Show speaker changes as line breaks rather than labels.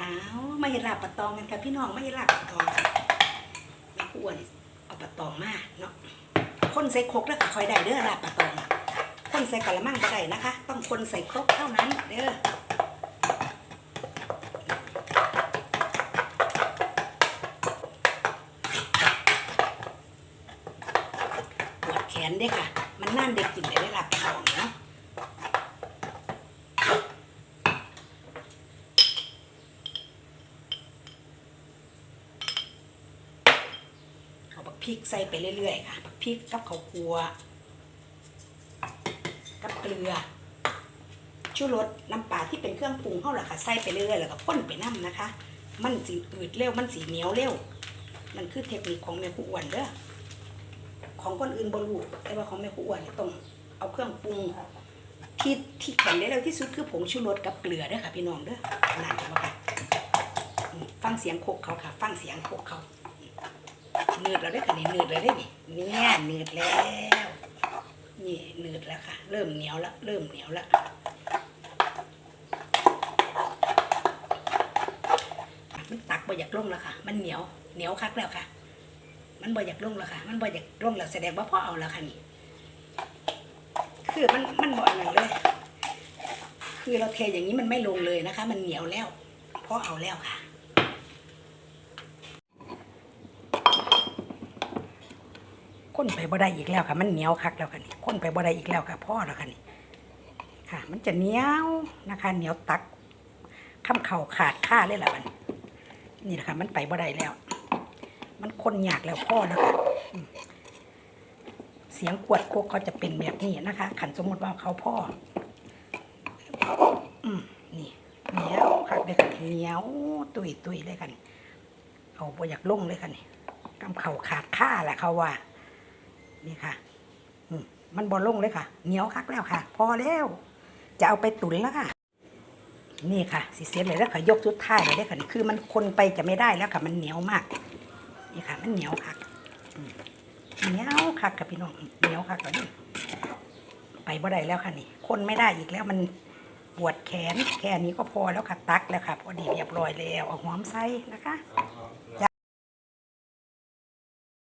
อ้าวไม่ลาบปะตองกันค่ะพี่น้องไม่ลาบปะตองค่ะแม่ครูอ้วนเอาปะตองมาเนาะคนใส่ครกแล้วก็คอยได้เด้อลาบปะตองคนใส่กะละมังก็ได้นะคะ ต้องคนใส่ครกเท่านั้นเด้อปวดแขนเด้ค่ะ มันน่านเด็กกินได้ได้ลาบปะตองเนาะ เอาบักพ ริกใส่ไปเรื่อยๆค่ะบักพริกกับข้าวคั่วกับเกลือชูรสน้ำปลาที่เป็นเครื่องปรุงเขาแหละค่ะใส่ไปเรื่อยๆแล้วก็พ่นไปน้ำนะคะ มันสีอืดเร็วมันสีเหนียวเร็วมันคือเทคนิคของแม่ครูอ้วนเด้อของคนอื่นบรูแต่ว่าของแม่ครูอ้วนเนี่ยต้องเอาเครื่องปรุงที่ที่แข็งได้เร็วที่สุดคือผงชูรสกับเกลือเด้อค่ะพี่น้องเด้อนั่นเห็นไหมคะฟังเสียงโคกเขาค่ะ ฟังเสียงโคกเขา เนืดแล้วได้ค่ะนี่เนืดแล้วได้อนี่เนี่ยเนืดแล้ว นี่เนืดแล้วค่ะ เริ่มเหนียวแล้วเริ่มเหนียวแล้วมันตักบ่อยากลงแล้วค่ะ มันเหนียวเหนียวคักแล้วค่ะ มันบ่อยากลงแล้วค่ะ มันบ่อยากลงแล้วแสดงว่าพ่อเอาแล้วค่ะนี่คือมันมันบ่อะไรเลย คือเราเทอย่างนี้มันไม่ลงเลยนะคะ มันเหนียวแล้วพ่อเอาแล้วค่ะ คนไปบ่ได้อีกแล้วค่ะ มันเหนียวคักแล้วค่ะนี่คนไปบ่ได้อีกแล้วค่ะพ่อแล้วค่ะนี่ค่ะ มันจะเหนียวนะคะเหนียวตักข้ามเข่าขาดค่าเลยแหละมันนี่แหละค่ะ มันไปบ่ได้แล้ว มันคนยากแล้วพ่อแล้วค่ะเสียงขวดโคกเขาจะเป็นแบบนี้นะคะ ขันสมมติว่าเขาพ่ออืมนี่เหนียวคักเลยค่ะเหนียวตุยตุยเลยค่ะนี่เอาบ่อยากลงเลยค่ะนี่กำเข่าขาดค่าแหละเขาว่า นี่ค่ะมันบอลลงเลยค่ะ เหนียวคักแล้วค่ะ พอแล้ว จะเอาไปตุ๋นแล้วค่ะ นี่ค่ะสิเสร็จเลยแล้วค่ะยกชุดท้ายเลยได้ค่ะคือมันคนไปจะไม่ได้แล้วค่ะ มันเหนียวมาก นี่ค่ะ มันเหนียวคักเหนียวคักค่ะพี่น้องเหนียวคักแล้วนี่ไปบ่ได้แล้วค่ะนี่ คนไม่ได้อีกแล้วมันปวดแขนแค่นี้ก็พอแล้วค่ะตักแล้วค่ะพอดีเรียบร้อยแล้วเอาหอมใส่นะคะ